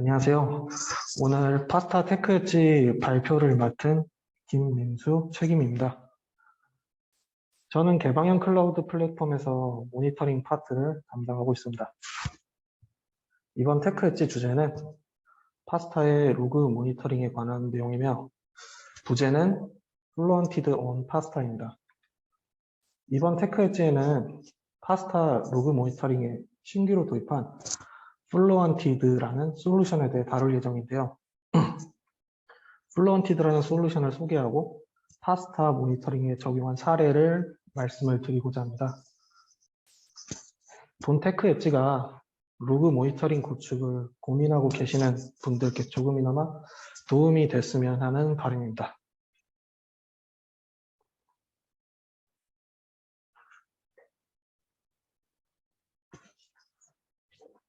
안녕하세요. 오늘 파스타 테크 엣지 발표를 맡은 김민수 책임입니다. 저는 개방형 클라우드 플랫폼에서 모니터링 파트를 담당하고 있습니다. 이번 테크 엣지 주제는 파스타의 로그 모니터링에 관한 내용이며 부제는 플루언티드 온 파스타입니다. 이번 테크 엣지에는 파스타 로그 모니터링에 신규로 도입한 플루언티드라는 솔루션에 대해 다룰 예정인데요. 플루언티드라는 솔루션을 소개하고 파스타 모니터링에 적용한 사례를 말씀을 드리고자 합니다. 본 테크 엣지가 로그 모니터링 구축을 고민하고 계시는 분들께 조금이나마 도움이 됐으면 하는 바람입니다.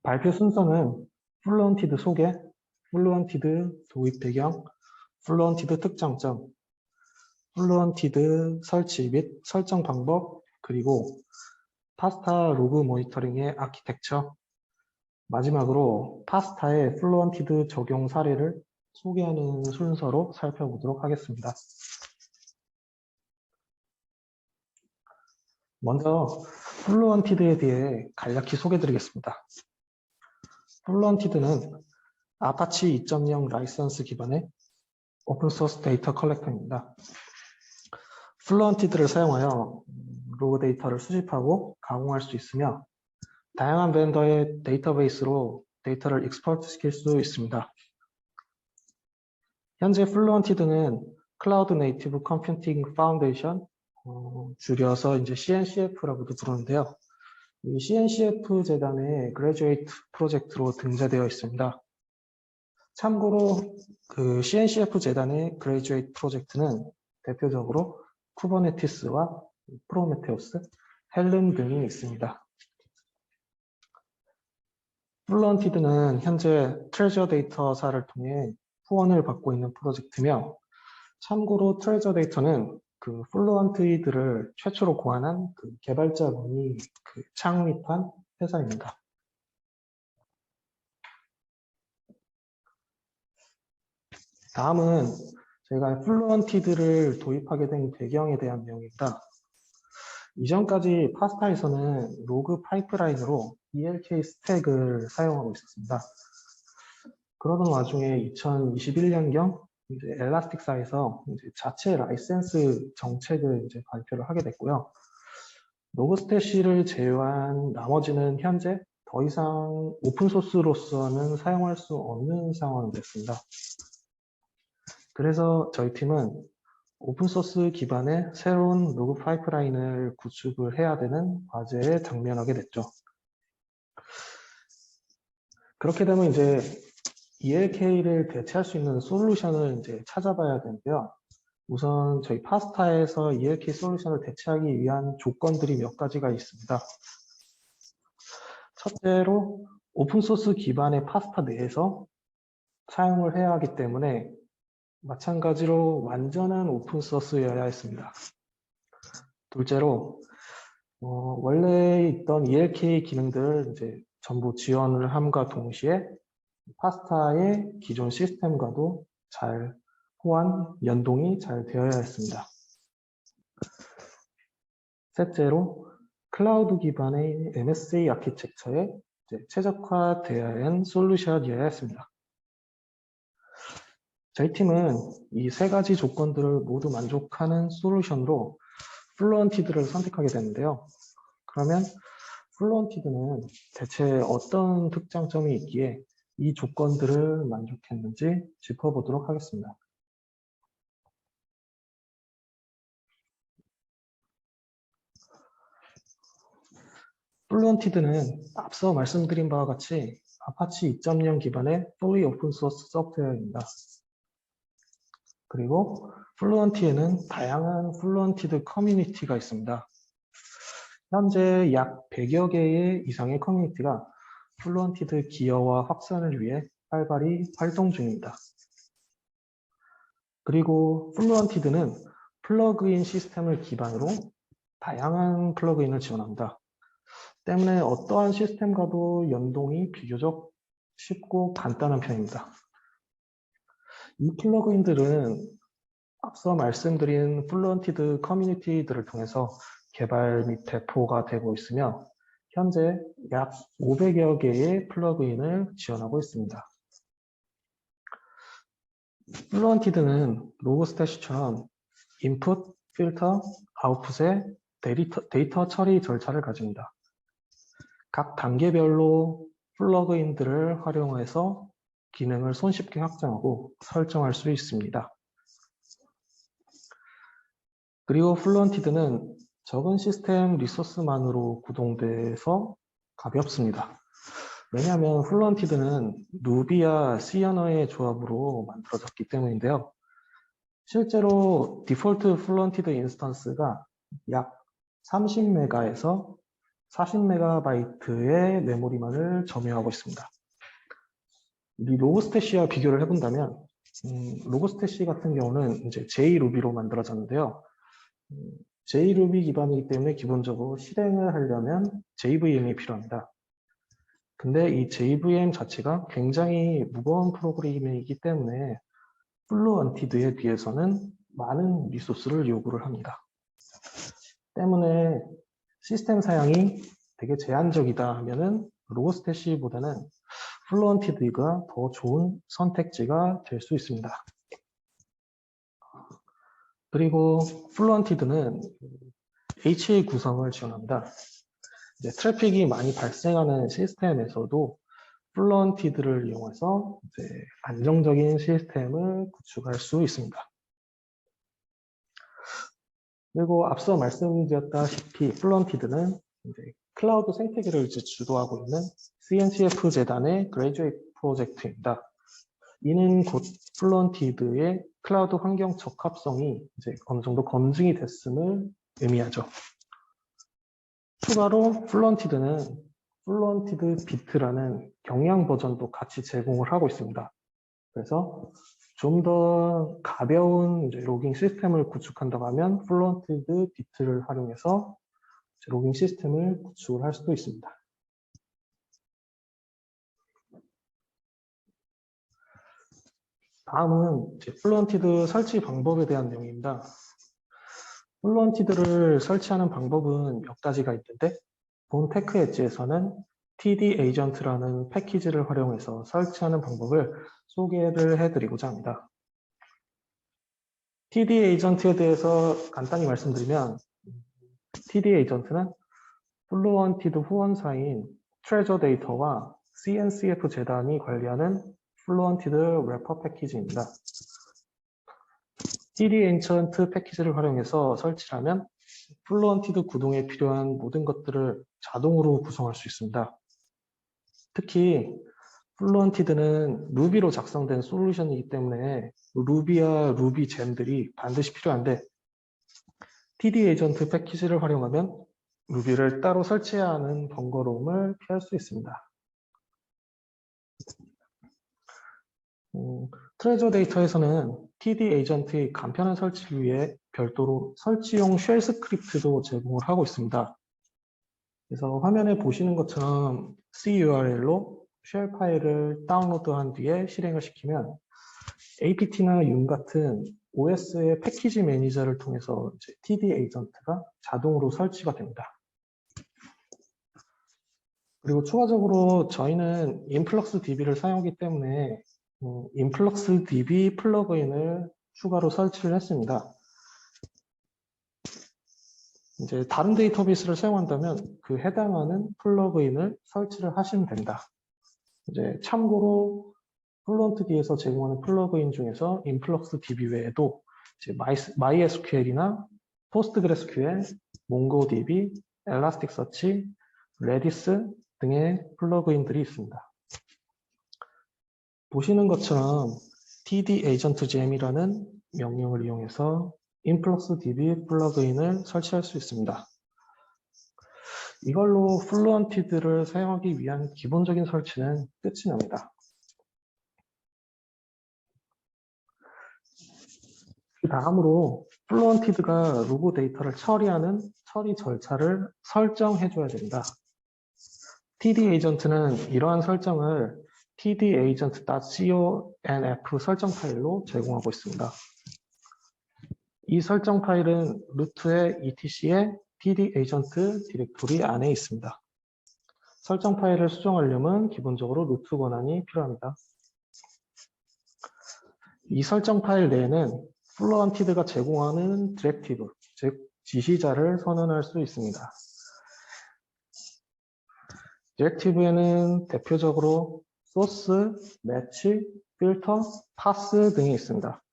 발표 순서는 플루언티드 소개, 플루언티드 도입 배경, 플루언티드 특장점, 플루언티드 설치 및 설정 방법, 그리고 파스타 로그 모니터링의 아키텍처, 마지막으로 파스타의 플루언티드 적용 사례를 소개하는 순서로 살펴보도록 하겠습니다. 먼저 플루언티드에 대해 간략히 소개드리겠습니다. 플루언티드는 아파치 2.0 라이선스 기반의 오픈소스 데이터 컬렉터입니다. 플루언티드를 사용하여 로그 데이터를 수집하고 가공할 수 있으며 다양한 벤더의 데이터베이스로 데이터를 익스포트 시킬 수 있습니다. 현재 플루언티드는 클라우드 네이티브 컴퓨팅 파운데이션 줄여서 이제 CNCF라고도 부르는데요. 이 CNCF 재단의 그레듀에이트 프로젝트로 등재되어 있습니다. 참고로 그 CNCF 재단의 그레듀에이트 프로젝트는 대표적으로 쿠버네티스와 프로메테우스, 헬름 등이 있습니다. 플런티드는 현재 트레저 데이터사를 통해 후원을 받고 있는 프로젝트며 참고로 트레저 데이터는 그 플루언트이드를 최초로 고안한 그 개발자분이 그 창립한 회사입니다. 다음은 저희가 플루언티드를 도입하게 된 배경에 대한 내용입니다. 이전까지 파스타에서는 로그 파이프라인으로 ELK 스택을 사용하고 있었습니다. 그러던 와중에 2021년경 이제 엘라스틱사에서 자체 라이센스 정책을 이제 발표를 하게 됐고요. 로그스테시를 제외한 나머지는 현재 더 이상 오픈소스로서는 사용할 수 없는 상황이 됐습니다. 그래서 저희 팀은 오픈소스 기반의 새로운 로그 파이프라인을 구축을 해야 되는 과제에 당면하게 됐죠. 그렇게 되면 이제 ELK를 대체할 수 있는 솔루션을 이제 찾아봐야 되는데요. 우선 저희 파스타에서 ELK 솔루션을 대체하기 위한 조건들이 몇 가지가 있습니다. 첫째로 오픈소스 기반의 파스타 내에서 사용을 해야 하기 때문에 마찬가지로 완전한 오픈소스여야 했습니다. 둘째로 어, 원래 있던 ELK 기능들을 이제 전부 지원을 함과 동시에 파스타의 기존 시스템과도 잘 호환, 연동이 잘 되어야 했습니다. 셋째로 클라우드 기반의 MSA 아키텍처에 최적화되어야 하는 솔루션이어야 했습니다. 저희 팀은 이 세 가지 조건들을 모두 만족하는 솔루션으로 플루언티드를 선택하게 됐는데요. 그러면 플루언티드는 대체 어떤 특장점이 있기에 이 조건들을 만족했는지 짚어보도록 하겠습니다. 플루언티드는 앞서 말씀드린 바와 같이 아파치 2.0 기반의 open source 소프트웨어입니다. 그리고 플루언티에는 다양한 플루언티드 커뮤니티가 있습니다. 현재 약 100여 개의 이상의 커뮤니티가 플루언티드 기여와 확산을 위해 활발히 활동 중입니다. 그리고 플루언티드는 플러그인 시스템을 기반으로 다양한 플러그인을 지원합니다. 때문에 어떠한 시스템과도 연동이 비교적 쉽고 간단한 편입니다. 이 플러그인들은 앞서 말씀드린 플루언티드 커뮤니티들을 통해서 개발 및 배포가 되고 있으며 현재 약 500여 개의 플러그인을 지원하고 있습니다. 플루언티드는 로그스태시처럼 인풋, 필터, 아웃풋의 데이터, 데이터 처리 절차를 가집니다. 각 단계별로 플러그인들을 활용해서 기능을 손쉽게 확장하고 설정할 수 있습니다. 그리고 플루언티드는 적은 시스템 리소스만으로 구동돼서 가볍습니다. 왜냐하면 플루언티드는 누비와 C 언어의 조합으로 만들어졌기 때문인데요. 실제로 디폴트 플루언티드 인스턴스가 약 30메가에서 40메가바이트의 메모리만을 점유하고 있습니다. 이 로그스태시와 비교를 해본다면 음, 로그스태시 같은 경우는 이제 JRuby로 만들어졌는데요. 음, JRuby 기반이기 때문에 기본적으로 실행을 하려면 JVM이 필요합니다. 근데 이 JVM 자체가 굉장히 무거운 프로그램이기 때문에 플루언티드에 비해서는 많은 리소스를 요구를 합니다. 때문에 시스템 사양이 되게 제한적이다 하면은 로그스태시보다는 플루언티드가 더 좋은 선택지가 될 수 있습니다. 그리고 플루언티드는 HA 구성을 지원합니다. 트래픽이 많이 발생하는 시스템에서도 플루언티드를 이용해서 안정적인 시스템을 구축할 수 있습니다. 그리고 앞서 말씀드렸다시피 플루언티드는 클라우드 생태계를 주도하고 있는 CNCF 재단의 그레이주에이트 프로젝트입니다. 이는 곧 플루언티드의 클라우드 환경 적합성이 이제 어느 정도 검증이 됐음을 의미하죠. 추가로 플루언티드는 플루언티드 비트라는 경량 버전도 같이 제공을 하고 있습니다. 그래서 좀 더 가벼운 로깅 시스템을 구축한다고 하면 플루언티드 비트를 활용해서 로깅 시스템을 구축을 할 수도 있습니다. 다음은 플루언티드 설치 방법에 대한 내용입니다. 플루언티드를 설치하는 방법은 몇 가지가 있는데 본 테크 엣지에서는 TD 에이전트라는 패키지를 활용해서 설치하는 방법을 소개를 해드리고자 합니다. TD 에이전트에 대해서 간단히 말씀드리면 TD 에이전트는 플루언티드 후원사인 트레저 데이터와 CNCF 재단이 관리하는 플루언티드 래퍼 패키지입니다. TD 에이전트 패키지를 활용해서 설치하면 플루언티드 구동에 필요한 모든 것들을 자동으로 구성할 수 있습니다. 특히 플루언티드는 루비로 작성된 솔루션이기 때문에 루비와 루비 잼들이 반드시 필요한데 TD 에이전트 패키지를 활용하면 루비를 따로 설치해야 하는 번거로움을 피할 수 있습니다. 음, 트레저 데이터에서는 TD 에이전트의 간편한 설치를 위해 별도로 설치용 쉘 스크립트도 제공을 하고 있습니다. 그래서 화면에 보시는 것처럼 CURL로 쉘 파일을 다운로드한 뒤에 실행을 시키면 apt나 yum 같은 OS의 패키지 매니저를 통해서 TD 에이전트가 자동으로 설치가 됩니다. 그리고 추가적으로 저희는 인플럭스 DB를 사용하기 때문에 음, 인플럭스 DB 플러그인을 추가로 설치를 했습니다. 이제 다른 데이터베이스를 사용한다면 그 해당하는 플러그인을 설치를 하시면 된다. 이제 참고로 플런트D에서 제공하는 플러그인 중에서 인플럭스 DB 외에도 이제 MySQL이나 PostgreSQL, MongoDB, Elasticsearch, Redis 등의 플러그인들이 있습니다. 보시는 것처럼 td agent gem이라는 명령을 이용해서 InfluxDB 플러그인을 설치할 수 있습니다. 이걸로 플루언티드를 사용하기 위한 기본적인 설치는 끝이 납니다. 그 다음으로 플루언티드가 로그 데이터를 처리하는 처리 절차를 설정해 줘야 됩니다. TD 에이전트는 이러한 설정을 tdagent.conf 설정 파일로 제공하고 있습니다. 이 설정 파일은 루트의 etc의 tdagent 디렉토리 안에 있습니다. 설정 파일을 수정하려면 기본적으로 루트 권한이 필요합니다. 이 설정 파일 내에는 플로언티드가 제공하는 디렉티브, 즉 지시자를 선언할 수 있습니다. 디렉티브에는 대표적으로 소스, 매치, 필터, 파스 등이 있습니다.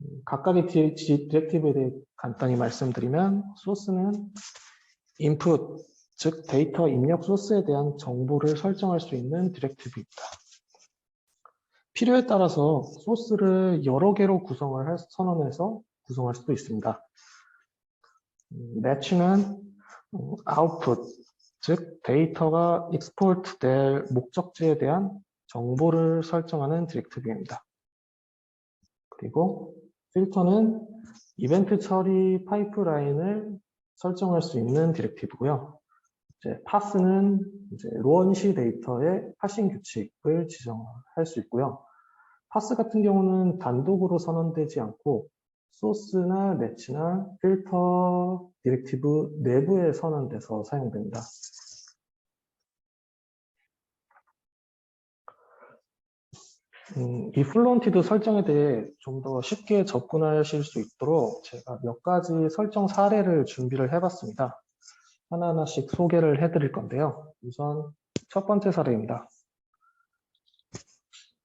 음, 각각의 디렉티브에 대해 간단히 말씀드리면 소스는 input, 즉 데이터 입력 소스에 대한 정보를 설정할 수 있는 디렉티브입니다. 필요에 따라서 소스를 여러 개로 구성을 할, 선언해서 구성할 수도 있습니다. 음, 매치는 어, output, 즉 데이터가 익스포트 될 목적지에 대한 정보를 설정하는 디렉티브입니다. 그리고 필터는 이벤트 처리 파이프라인을 설정할 수 있는 디렉티브고요. 이제 파스는 이제 로언시 데이터의 파싱 규칙을 지정할 수 있고요. 파스 같은 경우는 단독으로 선언되지 않고 소스나 매치나 필터 디렉티브 내부에 선언돼서 사용됩니다. 음, 이 플론티드 설정에 대해 좀 더 쉽게 접근하실 수 있도록 제가 몇 가지 설정 사례를 준비를 해봤습니다. 하나하나씩 소개를 해드릴 건데요. 우선 첫 번째 사례입니다.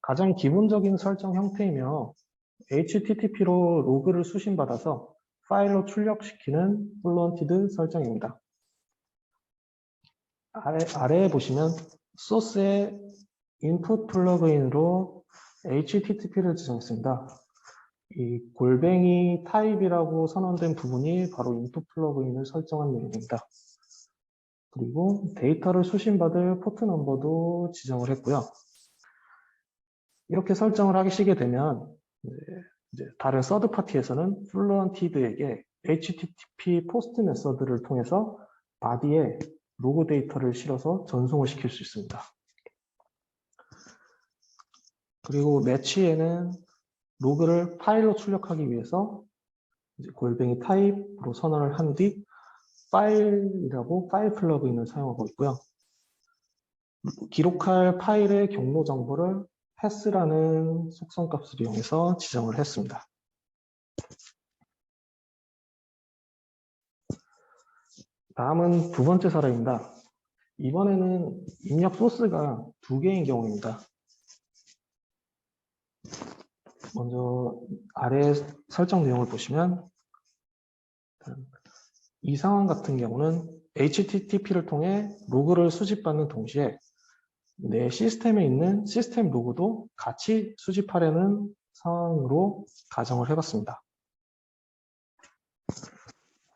가장 기본적인 설정 형태이며 HTTP로 로그를 수신받아서 파일로 출력시키는 플론티드 설정입니다. 아래, 아래에 보시면 소스의 인풋 플러그인으로 HTTP를 지정했습니다. 이 골뱅이 타입이라고 선언된 부분이 바로 인풋 플러그인을 설정한 내용입니다. 그리고 데이터를 수신받을 포트 넘버도 지정을 했고요. 이렇게 설정을 하시게 되면 이제 다른 서드 파티에서는 플루언티드에게 HTTP 포스트 메서드를 통해서 바디에 로그 데이터를 실어서 전송을 시킬 수 있습니다. 그리고 매치에는 로그를 파일로 출력하기 위해서 골뱅이 타입으로 선언을 한 뒤 파일이라고 파일 플러그인을 사용하고 있고요. 기록할 파일의 경로 정보를 패스라는 속성 값을 이용해서 지정을 했습니다. 다음은 두 번째 사례입니다. 이번에는 입력 소스가 두 개인 경우입니다. 먼저 아래 설정 내용을 보시면 이 상황 같은 경우는 HTTP를 통해 로그를 수집받는 동시에 내 시스템에 있는 시스템 로그도 같이 수집하려는 상황으로 가정을 해봤습니다.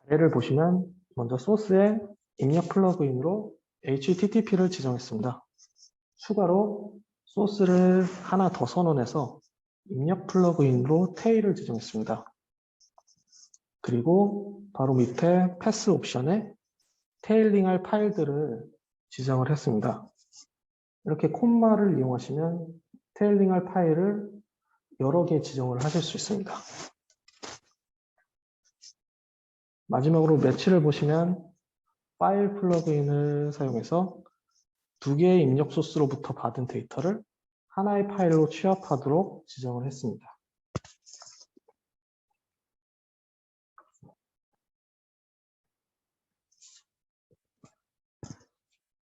아래를 보시면 먼저 소스에 입력 플러그인으로 HTTP를 지정했습니다. 추가로 소스를 하나 더 선언해서 입력 플러그인으로 테일을 지정했습니다. 그리고 바로 밑에 패스 옵션에 테일링할 파일들을 지정을 했습니다. 이렇게 콤마를 이용하시면 테일링할 파일을 여러 개 지정을 하실 수 있습니다. 마지막으로 매치를 보시면 파일 플러그인을 사용해서 두 개의 입력 소스로부터 받은 데이터를 하나의 파일로 취합하도록 지정을 했습니다.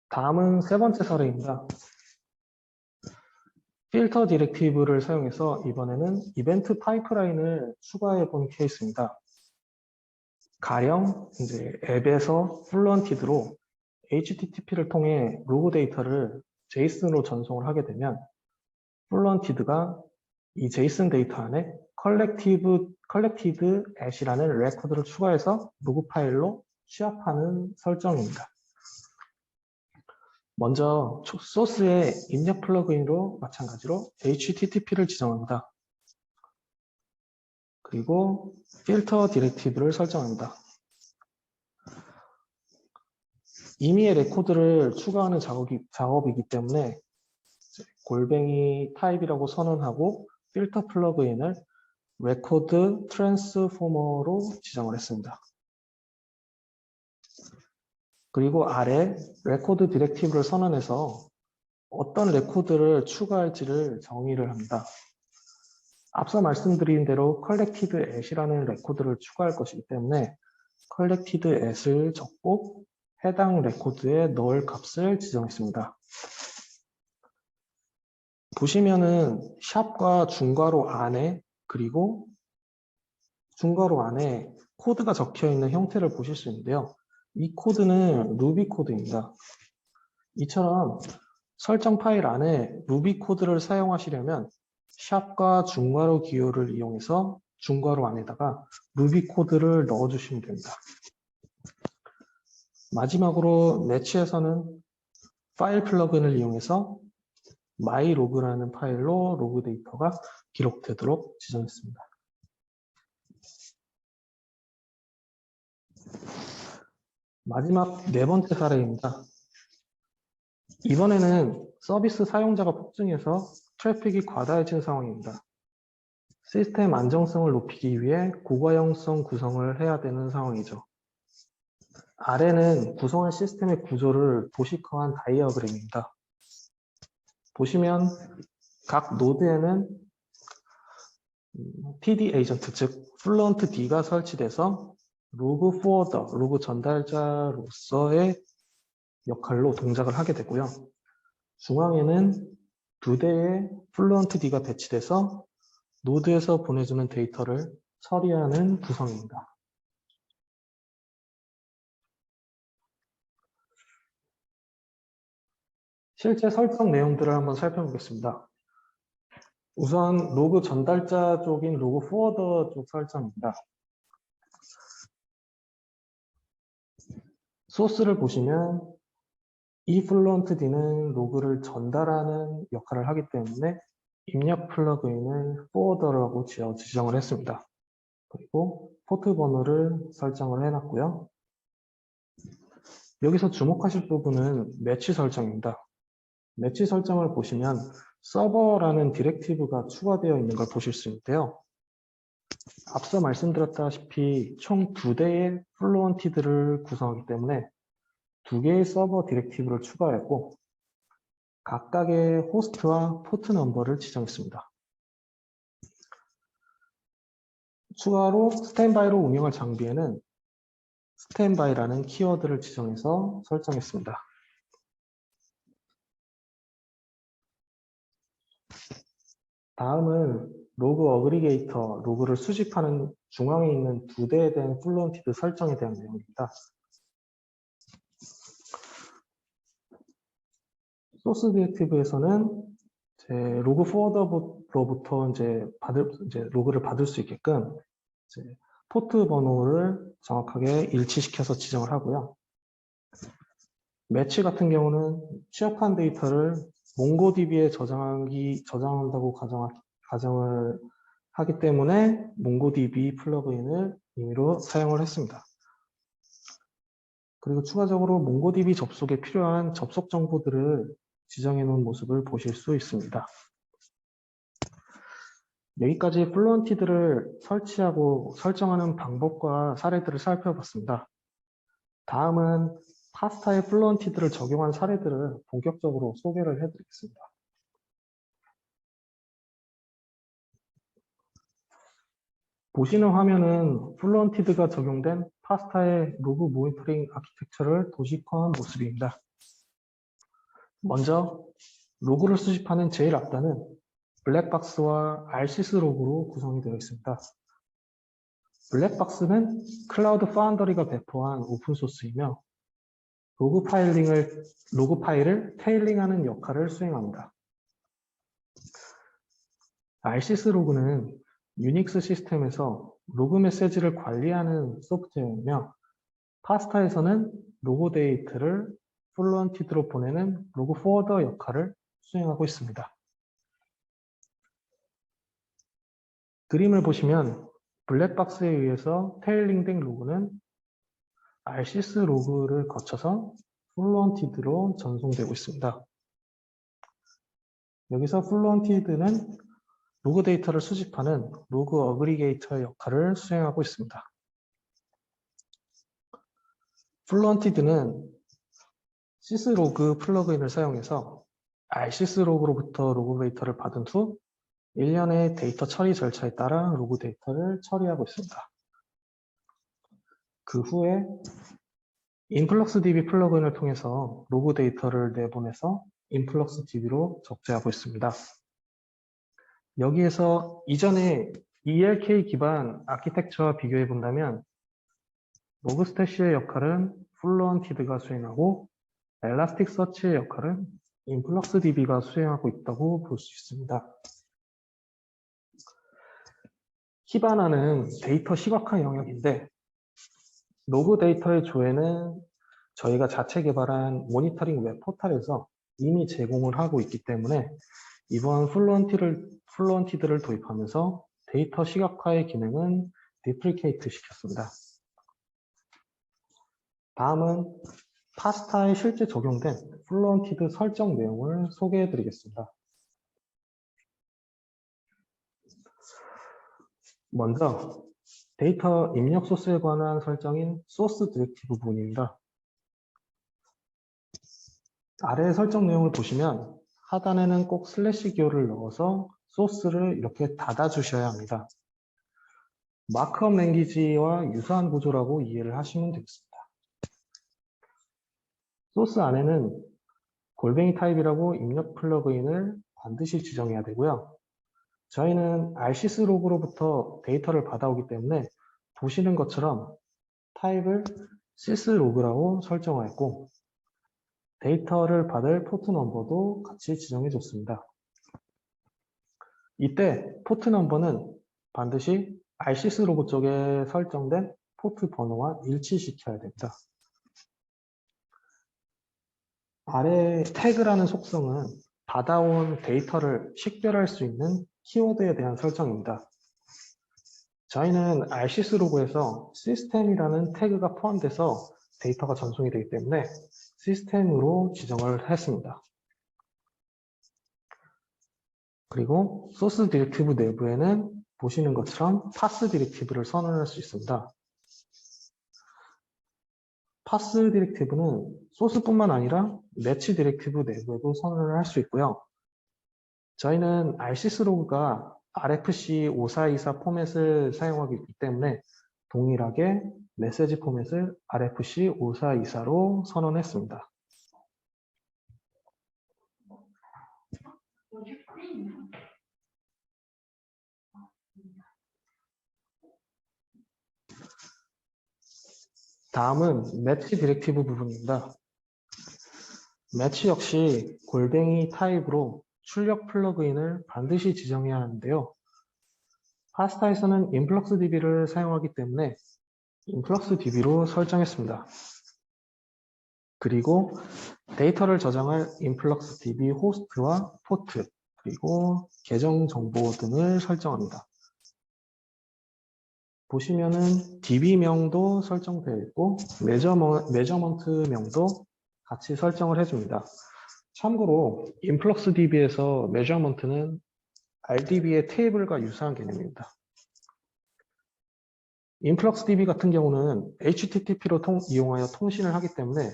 다음은 세 번째 사례입니다. 필터 디렉티브를 사용해서 이번에는 이벤트 파이프라인을 추가해 본 케이스입니다. 가령 이제 앱에서 플루언티드로 HTTP를 통해 로그 데이터를 JSON으로 전송을 하게 되면 플루언티드가 이 JSON 데이터 안에 컬렉티브 컬렉티드 앳이라는 레코드를 추가해서 로그 파일로 취합하는 설정입니다. 먼저 소스의 입력 플러그인으로 마찬가지로 HTTP를 지정합니다. 그리고 필터 디렉티브를 설정합니다. 임의의 레코드를 추가하는 작업이, 작업이기 때문에 골뱅이 타입이라고 선언하고 필터 플러그인을 레코드 트랜스포머로 지정을 했습니다. 그리고 아래 레코드 디렉티브를 선언해서 어떤 레코드를 추가할지를 정의를 합니다. 앞서 말씀드린 대로 collected at이라는 레코드를 추가할 것이기 때문에 collected at을 적고 해당 레코드에 넣을 값을 지정했습니다. 보시면은 샵과 중괄호 안에 그리고 중괄호 안에 코드가 적혀 있는 형태를 보실 수 있는데요. 이 코드는 루비 코드입니다. 이처럼 설정 파일 안에 루비 코드를 사용하시려면 샵과 중괄호 기호를 이용해서 중괄호 안에다가 루비 코드를 넣어주시면 됩니다. 마지막으로 매치에서는 파일 플러그인을 이용해서 myLog라는 파일로 로그 데이터가 기록되도록 지정했습니다. 마지막 네 번째 사례입니다. 이번에는 서비스 사용자가 폭증해서 트래픽이 과다해진 상황입니다. 시스템 안정성을 높이기 위해 고가형성 구성을 해야 되는 상황이죠. 아래는 구성한 시스템의 구조를 도식화한 다이어그램입니다. 보시면 각 노드에는 PD 에이전트, 즉 플런트 D가 설치돼서 로그 포워더, 로그 전달자로서의 역할로 동작을 하게 되고요. 중앙에는 두 대의 플루언트 D가 배치돼서 노드에서 보내주는 데이터를 처리하는 구성입니다. 실제 설정 내용들을 한번 살펴보겠습니다. 우선 로그 전달자 쪽인 로그 포워더 쪽 설정입니다. 소스를 보시면 이 플루언트 D는 로그를 전달하는 역할을 하기 때문에 입력 포워더라고 지어 지정을 했습니다. 그리고 포트 번호를 설정을 해놨고요. 여기서 주목하실 부분은 매치 설정입니다. 매치 설정을 보시면 서버라는 디렉티브가 추가되어 있는 걸 보실 수 있는데요. 앞서 말씀드렸다시피 총 두 대의 플루언티드를 구성하기 때문에 두 개의 서버 디렉티브를 추가했고 각각의 호스트와 포트 넘버를 지정했습니다. 추가로 스탠바이로 운영할 장비에는 스탠바이라는 키워드를 지정해서 설정했습니다. 다음은 로그 어그리게이터, 로그를 수집하는 중앙에 있는 두 대에 대한 플루언티드 설정에 대한 내용입니다. 소스 디렉티브에서는 제 로그 포워더로부터 이제 받을 이제 로그를 받을 수 있게끔 포트 번호를 정확하게 일치시켜서 지정을 하고요. 매치 같은 경우는 취합한 데이터를 몽고DB에 저장하기 저장한다고 가정 가정을 하기 때문에 몽고DB 플러그인을 임의로 사용을 했습니다. 그리고 추가적으로 몽고DB 접속에 필요한 접속 정보들을 지정해 놓은 모습을 보실 수 있습니다. 여기까지 플루언티드를 설치하고 설정하는 방법과 사례들을 살펴봤습니다. 다음은 파스타의 플루언티드를 적용한 사례들을 본격적으로 소개를 해드리겠습니다. 보시는 화면은 플루언티드가 적용된 파스타의 로그 모니터링 아키텍처를 도식화한 모습입니다. 먼저 로그를 수집하는 제일 앞단은 블랙박스와 RCS 로그로 구성이 되어 있습니다. 블랙박스는 클라우드 파운더리가 배포한 오픈소스이며 로그 파일링을 로그 파일을 테일링하는 역할을 수행합니다. RCS 로그는 유닉스 시스템에서 로그 메시지를 관리하는 소프트웨어이며 파스타에서는 로그 데이터를 플루언티드로 보내는 로그 포워더 역할을 수행하고 있습니다. 그림을 보시면 블랙박스에 의해서 테일링된 로그는 RCS 로그를 거쳐서 플루언티드로 전송되고 있습니다. 여기서 플루언티드는 로그 데이터를 수집하는 로그 어그리게이터의 역할을 수행하고 있습니다. 플루언티드는 시스로그 플러그인을 사용해서 rsyslog으로부터 로그 데이터를 받은 후 1년의 데이터 처리 절차에 따라 로그 데이터를 처리하고 있습니다. 그 후에 인플럭스DB 플러그인을 통해서 로그 데이터를 내보내서 인플럭스DB로 적재하고 있습니다. 여기에서 이전에 ELK 기반 아키텍처와 비교해 본다면 로그스태시의 역할은 플루언티드가 수행하고 엘라스틱 서치의 역할은 인플럭스DB가 수행하고 있다고 볼 수 있습니다. 키바나는 데이터 시각화 영역인데 로그 데이터의 조회는 저희가 자체 개발한 모니터링 웹 포털에서 이미 제공을 하고 있기 때문에 이번 플루언티를, 플루언티드를 도입하면서 데이터 시각화의 기능은 디프리케이트 시켰습니다. 다음은 파스타에 실제 적용된 플루언티드 설정 내용을 소개해 드리겠습니다. 먼저 데이터 입력 소스에 관한 설정인 소스 디렉티브 부분입니다. 아래 설정 내용을 보시면 하단에는 꼭 슬래시 기호를 넣어서 소스를 이렇게 닫아 주셔야 합니다. 마크업 랭귀지와 유사한 구조라고 이해를 하시면 되겠습니다. 소스 안에는 골뱅이 타입이라고 입력 플러그인을 반드시 지정해야 되고요. 저희는 RCS 로그로부터 데이터를 받아오기 때문에 보시는 것처럼 타입을 sys로그라고 설정하였고 데이터를 받을 포트 넘버도 같이 지정해 줬습니다. 이때 포트 넘버는 반드시 RCS 로그 쪽에 설정된 포트 번호와 일치시켜야 됩니다. 아래 태그라는 속성은 받아온 데이터를 식별할 수 있는 키워드에 대한 설정입니다. 저희는 RCS 로그에서 시스템이라는 태그가 포함돼서 데이터가 전송이 되기 때문에 시스템으로 지정을 했습니다. 그리고 소스 디렉티브 내부에는 보시는 것처럼 파스 디렉티브를 선언할 수 있습니다. 파스 디렉티브는 소스뿐만 아니라 매치 디렉티브 내부에도 선언을 할 수 있고요. 저희는 RCS 로그가 RFC 5424 포맷을 사용하기 때문에 동일하게 메시지 포맷을 RFC 5424로 선언했습니다. 다음은 매치 디렉티브 부분입니다. 매치 역시 골뱅이 타입으로 출력 플러그인을 반드시 지정해야 하는데요. 파스타에서는 인플럭스DB를 사용하기 때문에 인플럭스DB로 설정했습니다. 그리고 데이터를 저장할 인플럭스DB 호스트와 포트, 그리고 계정 정보 등을 설정합니다. 보시면은 DB명도 설정되어 있고 메저먼, 메저먼트명도 같이 설정을 해줍니다. 참고로 인플럭스DB에서 메저먼트는 RDB의 테이블과 유사한 개념입니다. 인플럭스DB 같은 경우는 HTTP로 통, 이용하여 통신을 하기 때문에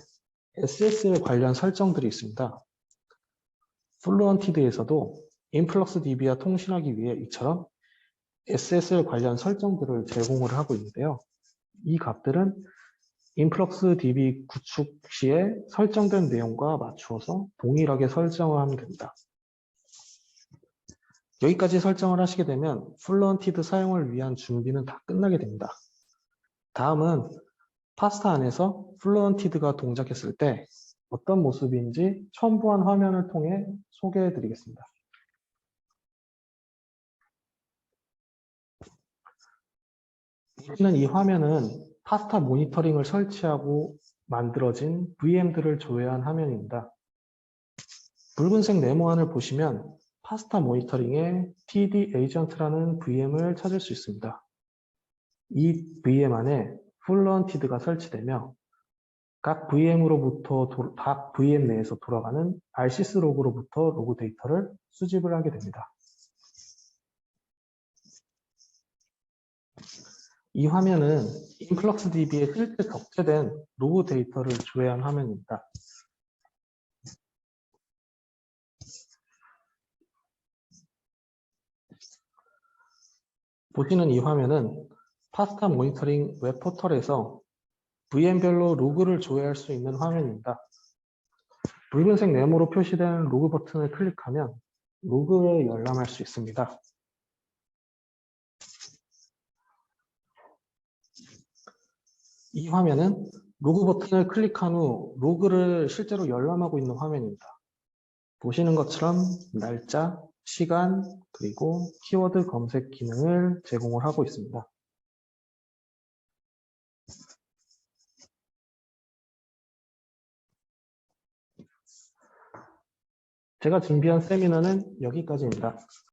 SSL 관련 설정들이 있습니다. 플루언티드에서도 인플럭스DB와 통신하기 위해 이처럼 SSL 관련 설정들을 제공을 하고 있는데요. 이 값들은 인플럭스 DB 구축 시에 설정된 내용과 맞추어서 동일하게 설정을 하면 됩니다. 여기까지 설정을 하시게 되면 플루언티드 사용을 위한 준비는 다 끝나게 됩니다. 다음은 파스타 안에서 플루언티드가 동작했을 때 어떤 모습인지 첨부한 화면을 통해 소개해 드리겠습니다. 보시는 이 화면은 파스타 모니터링을 설치하고 만들어진 VM들을 조회한 화면입니다. 붉은색 네모안을 보시면 파스타 모니터링에 TD 에이전트라는 VM을 찾을 수 있습니다. 이 VM 안에 플루언티드가 설치되며 각 VM으로부터 도- 각 VM 내에서 돌아가는 RCS 로그로부터 로그 데이터를 수집을 하게 됩니다. 이 화면은 InfluxDB에 실제 적재된 로그 데이터를 조회한 화면입니다. 보시는 이 화면은 파스타 모니터링 웹 포털에서 VM별로 로그를 조회할 수 있는 화면입니다. 붉은색 네모로 표시된 로그 버튼을 클릭하면 로그를 열람할 수 있습니다. 이 화면은 로그 버튼을 클릭한 후 로그를 실제로 열람하고 있는 화면입니다. 보시는 것처럼 날짜, 시간, 그리고 키워드 검색 기능을 제공을 하고 있습니다. 제가 준비한 세미나는 여기까지입니다.